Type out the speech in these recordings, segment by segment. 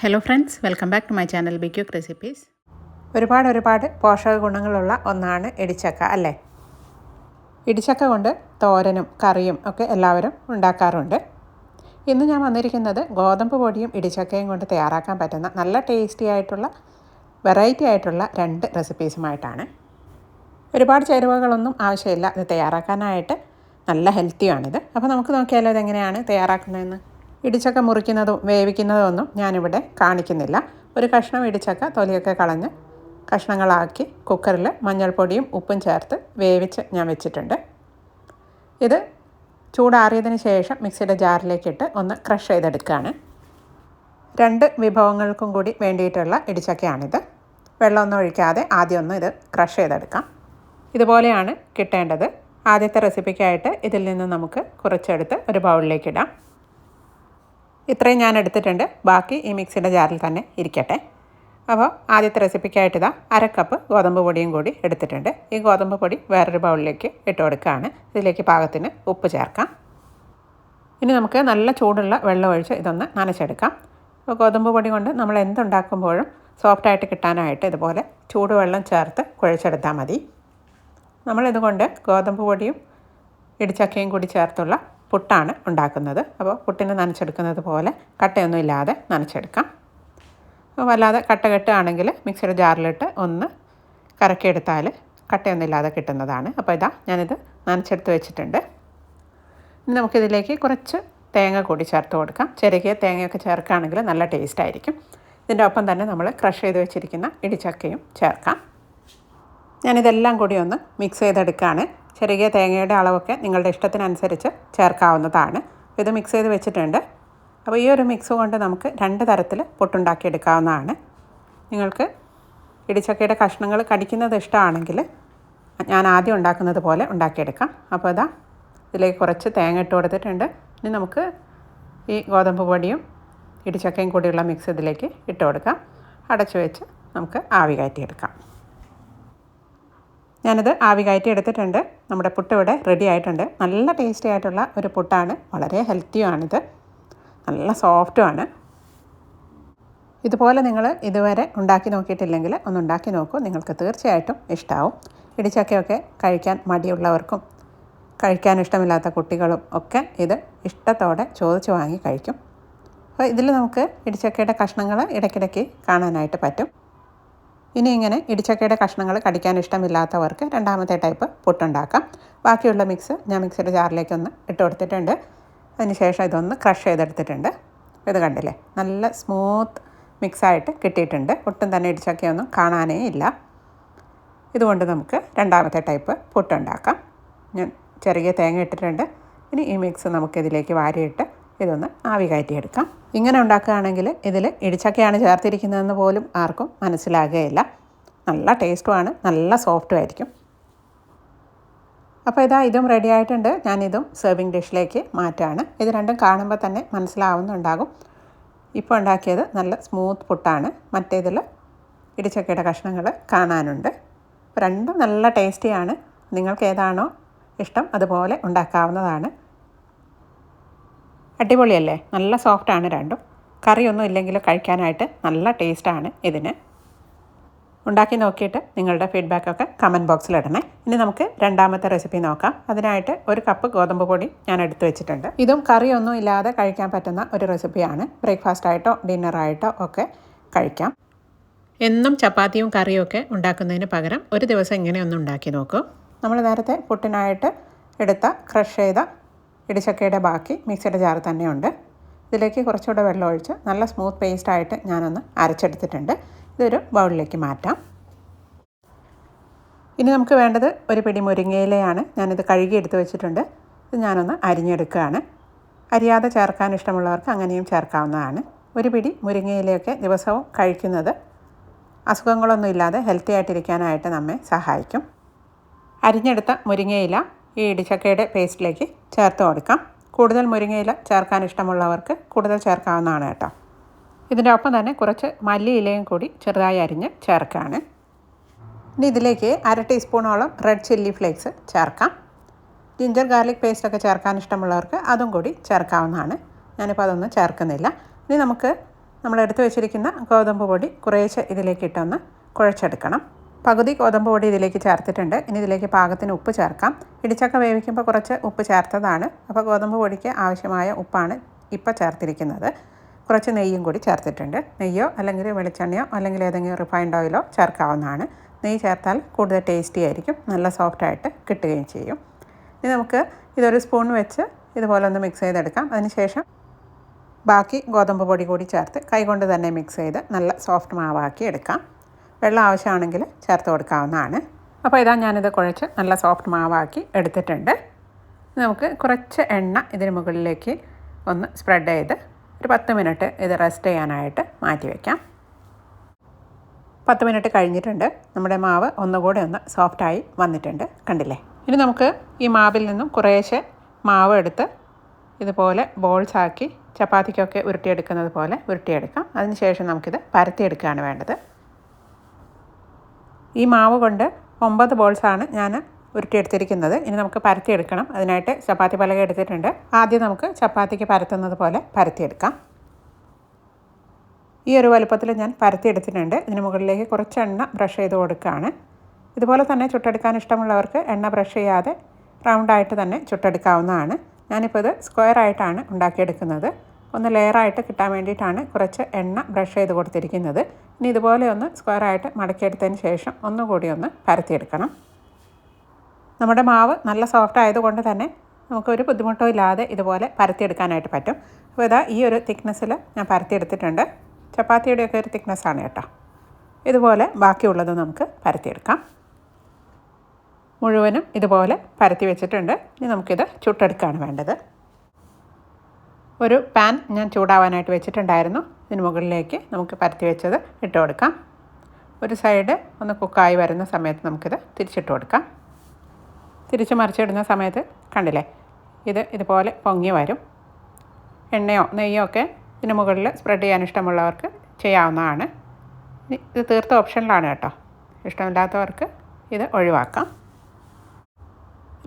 Hello friends welcome back to my channel be quick recipes ഒരുപാട് ഒരുപാട് പോഷക ഗുണങ്ങളുള്ള ഒന്നാണ് ഇടിച്ചക്ക അല്ലേ? ഇടിച്ചക്ക കൊണ്ട് തോരനും കറിയും ഒക്കെ എല്ലാവരും ഉണ്ടാക്കാറുണ്ട്. ഇന്ന് ഞാൻ വന്നിരിക്കുന്നത് ഗോതമ്പ് പൊടിയും ഇടിച്ചക്കയും കൊണ്ട് തയ്യാറാക്കാൻ പറ്റുന്ന നല്ല ടേസ്റ്റി ആയിട്ടുള്ള വെറൈറ്റി ആയിട്ടുള്ള രണ്ട് റെസിപ്പീസുമായിട്ടാണ് ഒരുപാട് ചേരുവകളൊന്നും ആവശ്യമില്ല ഇത് തയ്യാറാക്കാനായിട്ട് നല്ല ഹെൽത്തിയാണിത് അപ്പോൾ നമുക്ക് നോക്കിയാലോ ഇതെങ്ങനെയാണ് തയ്യാറാക്കുന്നതെന്ന്? ഇടിച്ചക്ക മുറിക്കുന്നതും വേവിക്കുന്നതും ഒന്നും ഞാനിവിടെ കാണിക്കുന്നില്ല. ഒരു കഷ്ണം ഇടിച്ചക്ക തൊലിയൊക്കെ കളഞ്ഞ് കഷ്ണങ്ങളാക്കി കുക്കറിൽ മഞ്ഞൾപ്പൊടിയും ഉപ്പും ചേർത്ത് വേവിച്ച് ഞാൻ വെച്ചിട്ടുണ്ട്. ഇത് ചൂടാറിയതിന് ശേഷം മിക്സിയുടെ ജാറിലേക്കിട്ട് ഒന്ന് ക്രഷ് ചെയ്തെടുക്കുകയാണ്. രണ്ട് വിഭവങ്ങൾക്കും കൂടി വേണ്ടിയിട്ടുള്ള ഇടിച്ചക്കയാണിത്. വെള്ളമൊന്നും ഒഴിക്കാതെ ആദ്യം ഒന്ന് ഇത് ക്രഷ് ചെയ്തെടുക്കാം. ഇതുപോലെയാണ് കിട്ടേണ്ടത്. ആദ്യത്തെ റെസിപ്പിക്കായിട്ട് ഇതിൽ നിന്ന് നമുക്ക് കുറച്ചെടുത്ത് ഒരു ബൗളിലേക്ക് ഇടാം. ഇത്രയും ഞാൻ എടുത്തിട്ടുണ്ട്. ബാക്കി ഈ മിക്സിയുടെ ജാറിൽ തന്നെ ഇരിക്കട്ടെ. അപ്പോൾ ആദ്യത്തെ റെസിപ്പിക്കായിട്ട് ഇതാ അര കപ്പ് ഗോതമ്പ് പൊടിയും കൂടി എടുത്തിട്ടുണ്ട്. ഈ ഗോതമ്പ് പൊടി വേറൊരു ബൗളിലേക്ക് ഇട്ട് കൊടുക്കുകയാണ്. ഇതിലേക്ക് പാകത്തിന് ഉപ്പ് ചേർക്കാം. ഇനി നമുക്ക് നല്ല ചൂടുള്ള വെള്ളം ഒഴിച്ച് ഇതൊന്ന് നനച്ചെടുക്കാം. അപ്പോൾ ഗോതമ്പ് പൊടി കൊണ്ട് നമ്മൾ എന്തുണ്ടാക്കുമ്പോഴും സോഫ്റ്റായിട്ട് കിട്ടാനായിട്ട് ഇതുപോലെ ചൂടുവെള്ളം ചേർത്ത് കുഴച്ചെടുത്താൽ മതി. നമ്മളിതുകൊണ്ട് ഗോതമ്പ് പൊടിയും ഇടിച്ചക്കയും കൂടി ചേർത്തുള്ള പുട്ടാണ് ഉണ്ടാക്കുന്നത്. അപ്പോൾ പുട്ടിന് നനച്ചെടുക്കുന്നത് പോലെ കട്ടയൊന്നും ഇല്ലാതെ നനച്ചെടുക്കാം. വല്ലാതെ കട്ട കെട്ടുകയാണെങ്കിൽ മിക്സിയുടെ ജാറിലിട്ട് ഒന്ന് കറക്കിയെടുത്താൽ കട്ടയൊന്നും ഇല്ലാതെ കിട്ടുന്നതാണ്. അപ്പോൾ ഇതാ ഞാനിത് നനച്ചെടുത്ത് വെച്ചിട്ടുണ്ട്. ഇനി നമുക്കിതിലേക്ക് കുറച്ച് തേങ്ങ കൂടി ചേർത്ത് കൊടുക്കാം. ചെറുകിയ തേങ്ങയൊക്കെ ചേർക്കുകയാണെങ്കിൽ നല്ല ടേസ്റ്റ് ആയിരിക്കും. ഇതിന്റെ ഒപ്പം തന്നെ നമ്മൾ ക്രഷ് ചെയ്ത് വെച്ചിരിക്കുന്ന ഇടിച്ചക്കയും ചേർക്കാം. ഞാനിതെല്ലാം കൂടി ഒന്ന് മിക്സ് ചെയ്തെടുക്കുകയാണ്. ചെറിയ തേങ്ങയുടെ അളവൊക്കെ നിങ്ങളുടെ ഇഷ്ടത്തിനനുസരിച്ച് ചേർക്കാവുന്നതാണ്. ഇത് മിക്സ് ചെയ്ത് വെച്ചിട്ടുണ്ട്. അപ്പോൾ ഈ ഒരു മിക്സ് കൊണ്ട് നമുക്ക് രണ്ട് തരത്തിൽ പൊട്ടുണ്ടാക്കിയെടുക്കാവുന്നതാണ്. നിങ്ങൾക്ക് ഇടിച്ചക്കയുടെ കഷ്ണങ്ങൾ കടിക്കുന്നത് ഇഷ്ടമാണെങ്കിൽ ഞാൻ ആദ്യം ഉണ്ടാക്കുന്നത് പോലെ ഉണ്ടാക്കിയെടുക്കാം. അപ്പോൾ അതാ ഇതിലേക്ക് കുറച്ച് തേങ്ങ ഇട്ട് കൊടുത്തിട്ടുണ്ട്. ഇനി നമുക്ക് ഈ ഗോതമ്പ് പൊടിയും ഇടിച്ചക്കയും കൂടിയുള്ള മിക്സ് ഇതിലേക്ക് ഇട്ട് കൊടുക്കാം. അടച്ചു വെച്ച് നമുക്ക് ആവി കയറ്റിയെടുക്കാം. ഞാനിത് ആവി കയറ്റി എടുത്തിട്ടുണ്ട്. നമ്മുടെ പുട്ട് ഇവിടെ റെഡി ആയിട്ടുണ്ട്. നല്ല ടേസ്റ്റി ആയിട്ടുള്ള ഒരു പുട്ടാണ്. വളരെ ഹെൽത്തിയുമാണിത് നല്ല സോഫ്റ്റുമാണ് ഇതുപോലെ നിങ്ങൾ ഇതുവരെ ഉണ്ടാക്കി നോക്കിയിട്ടില്ലെങ്കിൽ ഒന്ന് ഉണ്ടാക്കി നോക്കൂ. നിങ്ങൾക്ക് തീർച്ചയായിട്ടും ഇഷ്ടമാവും ഇടിച്ചക്കയൊക്കെ കഴിക്കാൻ മടിയുള്ളവർക്കും കഴിക്കാൻ ഇഷ്ടമില്ലാത്ത കുട്ടികളും ഒക്കെ ഇത് ഇഷ്ടത്തോടെ ചോദിച്ച് വാങ്ങി കഴിക്കും. അപ്പോൾ ഇതിൽ നമുക്ക് ഇടിച്ചക്കയുടെ കഷ്ണങ്ങൾ ഇടയ്ക്കിടയ്ക്ക് കാണാനായിട്ട് പറ്റും. ഇനി ഇങ്ങനെ ഇടിച്ചക്കയുടെ കഷ്ണങ്ങൾ കടിക്കാൻ ഇഷ്ടമില്ലാത്തവർക്ക് രണ്ടാമത്തെ ടൈപ്പ് പുട്ടുണ്ടാക്കാം. ബാക്കിയുള്ള മിക്സ് ഞാൻ മിക്സിയുടെ ജാറിലേക്ക് ഒന്ന് ഇട്ട് കൊടുത്തിട്ടുണ്ട്. അതിനുശേഷം ഇതൊന്ന് ക്രഷ് ചെയ്തെടുത്തിട്ടുണ്ട്. ഇത് കണ്ടില്ലേ? നല്ല സ്മൂത്ത് മിക്സായിട്ട് കിട്ടിയിട്ടുണ്ട്. ഒട്ടും തന്നെ ഇടിച്ചക്കയൊന്നും കാണാനേ ഇല്ല. ഇതുകൊണ്ട് നമുക്ക് രണ്ടാമത്തെ ടൈപ്പ് പുട്ടുണ്ടാക്കാം. ഞാൻ ചെറിയ തേങ്ങ ഇട്ടിട്ടുണ്ട്. ഇനി ഈ മിക്സ് നമുക്കിതിലേക്ക് വാരിയിട്ട് ഇതൊന്ന് ആവി കയറ്റിയെടുക്കാം. ഇങ്ങനെ ഉണ്ടാക്കുകയാണെങ്കിൽ ഇതിൽ ഇടിച്ചക്കയാണ് ചേർത്തിരിക്കുന്നതെന്ന് പോലും ആർക്കും മനസ്സിലാകുകയില്ല. നല്ല ടേസ്റ്റുമാണ് നല്ല സോഫ്റ്റും ആയിരിക്കും. അപ്പോൾ ഇതാ ഇതും റെഡി ആയിട്ടുണ്ട്. ഞാനിതും സെർവിങ് ഡിഷിലേക്ക് മാറ്റുകയാണ്. ഇത് രണ്ടും കാണുമ്പോൾ തന്നെ മനസ്സിലാവുന്നുണ്ടാകും. ഇപ്പോൾ ഉണ്ടാക്കിയത് നല്ല സ്മൂത്ത് പുട്ടാണ്. മറ്റേതിൽ ഇടിച്ചക്കയുടെ കഷ്ണങ്ങൾ കാണാനുണ്ട്. രണ്ടും നല്ല ടേസ്റ്റിയാണ് നിങ്ങൾക്ക് ഏതാണോ ഇഷ്ടം അതുപോലെ ഉണ്ടാക്കാവുന്നതാണ്. അടിപൊളിയല്ലേ? നല്ല സോഫ്റ്റാണ് രണ്ടും. കറിയൊന്നും ഇല്ലെങ്കിൽ കഴിക്കാനായിട്ട് നല്ല ടേസ്റ്റാണ് ഇതിന്. ഉണ്ടാക്കി നോക്കിയിട്ട് നിങ്ങളുടെ ഫീഡ്ബാക്കൊക്കെ കമന്റ് ബോക്സിൽ ഇടണേ. ഇനി നമുക്ക് രണ്ടാമത്തെ റെസിപ്പി നോക്കാം. അതിനായിട്ട് ഒരു കപ്പ് ഗോതമ്പ് പൊടി ഞാൻ എടുത്തു വെച്ചിട്ടുണ്ട്. ഇതും കറിയൊന്നും ഇല്ലാതെ കഴിക്കാൻ പറ്റുന്ന ഒരു റെസിപ്പിയാണ് ബ്രേക്ക്ഫാസ്റ്റായിട്ടോ ഡിന്നറായിട്ടോ ഒക്കെ കഴിക്കാം. എന്നും ചപ്പാത്തിയും കറിയും ഒക്കെ ഉണ്ടാക്കുന്നതിന് പകരം ഒരു ദിവസം ഇങ്ങനെ ഒന്ന് ഉണ്ടാക്കി നോക്കൂ. നമ്മൾ നേരത്തെ പുട്ടിനായിട്ട് എടുത്ത ക്രഷ് ചെയ്ത ഇടിച്ചക്കയുടെ ബാക്കി മിക്സിയുടെ ജാറ് തന്നെയുണ്ട്. ഇതിലേക്ക് കുറച്ചുകൂടെ വെള്ളം ഒഴിച്ച് നല്ല സ്മൂത്ത് പേസ്റ്റായിട്ട് ഞാനൊന്ന് അരച്ചെടുത്തിട്ടുണ്ട്. ഇതൊരു ബൗളിലേക്ക് മാറ്റാം. ഇനി നമുക്ക് വേണ്ടത് ഒരു പിടി മുരിങ്ങയിലയാണ് ഞാനിത് കഴുകി എടുത്ത് വെച്ചിട്ടുണ്ട്. ഇത് ഞാനൊന്ന് അരിഞ്ഞെടുക്കുകയാണ്. അരിയാതെ ചേർക്കാൻ ഇഷ്ടമുള്ളവർക്ക് അങ്ങനെയും ചേർക്കാവുന്നതാണ്. ഒരു പിടി മുരിങ്ങയിലയൊക്കെ ദിവസവും കഴിക്കുന്നത് അസുഖങ്ങളൊന്നും ഇല്ലാതെ ഹെൽത്തി ആയിട്ടിരിക്കാനായിട്ട് നമ്മെ സഹായിക്കും. അരിഞ്ഞെടുത്ത മുരിങ്ങയില ഈ ഇടിച്ചക്കയുടെ പേസ്റ്റിലേക്ക് ചേർത്ത് കൊടുക്കാം. കൂടുതൽ മുരിങ്ങയില ചേർക്കാൻ ഇഷ്ടമുള്ളവർക്ക് കൂടുതൽ ചേർക്കാവുന്നതാണ് കേട്ടോ. ഇതിന്റെ ഒപ്പം തന്നെ കുറച്ച് മല്ലി ഇലയും കൂടി ചെറുതായി അരിഞ്ഞ് ചേർക്കുകയാണ് ഇനി ഇതിലേക്ക് അര ടീസ്പൂണോളം റെഡ് ചില്ലി ഫ്ലേക്സ് ചേർക്കാം. ജിഞ്ചർ ഗാർലിക് പേസ്റ്റൊക്കെ ചേർക്കാൻ ഇഷ്ടമുള്ളവർക്ക് അതും കൂടി ചേർക്കാവുന്നതാണ്. ഞാനിപ്പോൾ അതൊന്നും ചേർക്കുന്നില്ല. ഇനി നമുക്ക് നമ്മൾ എടുത്തു വെച്ചിരിക്കുന്ന ഗോതമ്പ് പൊടി കുറേശ്ശെ ഇതിലേക്ക് ഇട്ടൊന്ന് കുഴച്ചെടുക്കണം. പകുതി ഗോതമ്പ് പൊടി ഇതിലേക്ക് ചേർത്തിട്ടുണ്ട്. ഇനി ഇതിലേക്ക് പാകത്തിന് ഉപ്പ് ചേർക്കാം. ഇടിച്ചക്ക വേവിക്കുമ്പോൾ കുറച്ച് ഉപ്പ് ചേർത്തതാണ്. അപ്പോൾ ഗോതമ്പ് പൊടിക്ക് ആവശ്യമായ ഉപ്പാണ് ഇപ്പോൾ ചേർത്തിരിക്കുന്നത്. കുറച്ച് നെയ്യും കൂടി ചേർത്തിട്ടുണ്ട്. നെയ്യോ അല്ലെങ്കിൽ വെളിച്ചെണ്ണയോ അല്ലെങ്കിൽ ഏതെങ്കിലും റിഫൈൻഡ് ഓയിലോ ചേർക്കാവുന്നതാണ്. നെയ്യ് ചേർത്താൽ കൂടുതൽ ടേസ്റ്റി ആയിരിക്കും. നല്ല സോഫ്റ്റായിട്ട് കിട്ടുകയും ചെയ്യും. ഇനി നമുക്ക് ഇതൊരു സ്പൂൺ വെച്ച് ഇതുപോലെ ഒന്ന് മിക്സ് ചെയ്തെടുക്കാം. അതിനുശേഷം ബാക്കി ഗോതമ്പ് പൊടി കൂടി ചേർത്ത് കൈകൊണ്ട് തന്നെ മിക്സ് ചെയ്ത് നല്ല സോഫ്റ്റ് മാവാക്കി എടുക്കാം. വെള്ളം ആവശ്യമാണെങ്കിൽ ചേർത്ത് കൊടുക്കാവുന്നതാണ്. അപ്പോൾ ഇതാ ഞാനിത് കുഴച്ച് നല്ല സോഫ്റ്റ് മാവാക്കി എടുത്തിട്ടുണ്ട്. നമുക്ക് കുറച്ച് എണ്ണ ഇതിന് മുകളിലേക്ക് ഒന്ന് സ്പ്രെഡ് ചെയ്ത് ഒരു പത്ത് മിനിറ്റ് ഇത് റെസ്റ്റ് ചെയ്യാനായിട്ട് മാറ്റി വയ്ക്കാം പത്ത് മിനിറ്റ് കഴിഞ്ഞിട്ടുണ്ട്. നമ്മുടെ മാവ് ഒന്നുകൂടെ ഒന്ന് സോഫ്റ്റായി വന്നിട്ടുണ്ട്. കണ്ടില്ലേ? ഇനി നമുക്ക് ഈ മാവിൽ നിന്നും കുറേശ്ശെ മാവ് എടുത്ത് ഇതുപോലെ ബോൾസ് ആക്കി ചപ്പാത്തിക്കൊക്കെ ഉരുട്ടിയെടുക്കുന്നത് പോലെ ഉരുട്ടിയെടുക്കാം. അതിനുശേഷം നമുക്കിത് പരത്തിയെടുക്കുകയാണ് വേണ്ടത്. ഈ മാവ് കൊണ്ട് ഒമ്പത് ബോൾസാണ് ഞാൻ ഉരുട്ടിയെടുത്തിരിക്കുന്നത്. ഇനി നമുക്ക് പരത്തിയെടുക്കണം. അതിനായിട്ട് ചപ്പാത്തി പലക എടുത്തിട്ടുണ്ട്. ആദ്യം നമുക്ക് ചപ്പാത്തിക്ക് പരത്തുന്നത് പോലെ പരത്തിയെടുക്കാം. ഈ ഒരു വലുപ്പത്തിൽ ഞാൻ പരത്തിയെടുത്തിട്ടുണ്ട്. ഇതിന് മുകളിലേക്ക് കുറച്ച് എണ്ണ ബ്രഷ് ചെയ്ത് കൊടുക്കുകയാണ്. ഇതുപോലെ തന്നെ ചുട്ടെടുക്കാൻ ഇഷ്ടമുള്ളവർക്ക് എണ്ണ ബ്രഷ് ചെയ്യാതെ റൗണ്ടായിട്ട് തന്നെ ചുട്ടെടുക്കാവുന്നതാണ്. ഞാനിപ്പോൾ ഇത് സ്ക്വയർ ആയിട്ടാണ് ഉണ്ടാക്കിയെടുക്കുന്നത്. ഒന്ന് ലെയറായിട്ട് കിട്ടാൻ വേണ്ടിയിട്ടാണ് കുറച്ച് എണ്ണ ബ്രഷ് ചെയ്ത് കൊടുത്തിരിക്കുന്നത്. ഇനി ഇതുപോലെ ഒന്ന് സ്ക്വയറായിട്ട് മടക്കിയെടുത്തതിന് ശേഷം ഒന്നുകൂടി ഒന്ന് പരത്തിയെടുക്കണം. നമ്മുടെ മാവ് നല്ല സോഫ്റ്റ് ആയതുകൊണ്ട് തന്നെ നമുക്കൊരു ബുദ്ധിമുട്ടോ ഇല്ലാതെ ഇതുപോലെ പരത്തിയെടുക്കാനായിട്ട് പറ്റും. അപ്പോൾ ഇതാ ഈ ഒരു തിക്നെസ്സിൽ ഞാൻ പരത്തിയെടുത്തിട്ടുണ്ട്. ചപ്പാത്തിയുടെയൊക്കെ ഒരു തിക്നെസ്സാണ് കേട്ടോ. ഇതുപോലെ ബാക്കിയുള്ളത് നമുക്ക് പരത്തിയെടുക്കാം. മുഴുവനും ഇതുപോലെ പരത്തി വെച്ചിട്ടുണ്ട്. ഇനി നമുക്കിത് ചുട്ടെടുക്കുകയാണ് വേണ്ടത്. ഒരു പാൻ ഞാൻ ചൂടാവാനായിട്ട് വെച്ചിട്ടുണ്ടായിരുന്നു. ഇതിന് മുകളിലേക്ക് നമുക്ക് പരത്തി വെച്ചത് ഇട്ട് കൊടുക്കാം. ഒരു സൈഡ് ഒന്ന് കുക്കായി വരുന്ന സമയത്ത് നമുക്കിത് തിരിച്ചിട്ട് കൊടുക്കാം. തിരിച്ച് മറിച്ചിടുന്ന സമയത്ത് കണ്ടില്ലേ? ഇത് ഇതുപോലെ പൊങ്ങി വരും. എണ്ണയോ നെയ്യോ ഒക്കെ ഇതിന് മുകളിൽ സ്പ്രെഡ് ചെയ്യാൻ ഇഷ്ടമുള്ളവർക്ക് ചെയ്യാവുന്നതാണ്. ഇത് തീർത്ത ഓപ്ഷനിലാണ് കേട്ടോ. ഇഷ്ടമില്ലാത്തവർക്ക് ഇത് ഒഴിവാക്കാം.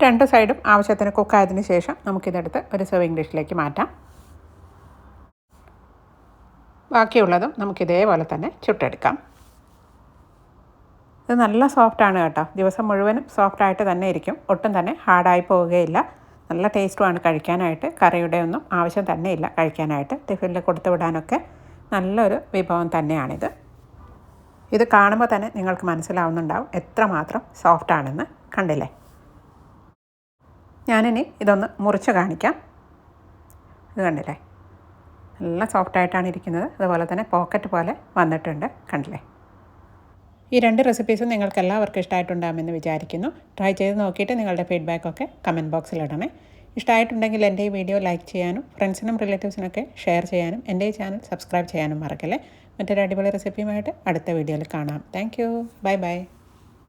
രണ്ട് സൈഡും ആവശ്യത്തിന് കുക്കായതിന് ശേഷം നമുക്കിതെടുത്ത് ഒരു സെർവിങ് ഡിഷിലേക്ക് മാറ്റാം. ബാക്കിയുള്ളതും നമുക്ക് ഇതേപോലെ തന്നെ ചുട്ടെടുക്കാം. ഇത് നല്ല സോഫ്റ്റാണ് കേട്ടോ. ദിവസം മുഴുവനും സോഫ്റ്റായിട്ട് തന്നെ ഇരിക്കും. ഒട്ടും തന്നെ ഹാർഡായി പോവുകയില്ല. നല്ല ടേസ്റ്റുമാണ് കഴിക്കാനായിട്ട്. കറിയുടെ ഒന്നും ആവശ്യം തന്നെ ഇല്ല കഴിക്കാനായിട്ട്. ടിഫിനിൽ കൊടുത്തു വിടാനൊക്കെ നല്ലൊരു വിഭവം തന്നെയാണിത്. ഇത് കാണുമ്പോൾ തന്നെ നിങ്ങൾക്ക് മനസ്സിലാവുന്നുണ്ടാവും എത്രമാത്രം സോഫ്റ്റാണെന്ന് കണ്ടില്ലേ? ഞാനിനി ഇതൊന്ന് മുറിച്ച് കാണിക്കാം. ഇത് കണ്ടില്ലേ? നല്ല സോഫ്റ്റായിട്ടാണ് ഇരിക്കുന്നത്. അതുപോലെ തന്നെ പോക്കറ്റ് പോലെ വന്നിട്ടുണ്ട്. കണ്ടില്ലേ? ഈ രണ്ട് റെസിപ്പീസും നിങ്ങൾക്ക് എല്ലാവർക്കും ഇഷ്ടമായിട്ടുണ്ടാകുമെന്ന് വിചാരിക്കുന്നു. ട്രൈ ചെയ്ത് നോക്കിയിട്ട് നിങ്ങളുടെ ഫീഡ്ബാക്കൊക്കെ കമന്റ് ബോക്സിൽ ഇടണേ. ഇഷ്ടമായിട്ടുണ്ടെങ്കിൽ എന്റെ ഈ വീഡിയോ ലൈക്ക് ചെയ്യാനും ഫ്രണ്ട്സിനും റിലേറ്റീവ്സിനൊക്കെ ഷെയർ ചെയ്യാനും എന്റെ ഈ ചാനൽ സബ്സ്ക്രൈബ് ചെയ്യാനും മറക്കല്ലേ? മറ്റൊരു അടിപൊളി റെസിപ്പിയുമായിട്ട് അടുത്ത വീഡിയോയിൽ കാണാം. Thank bye bye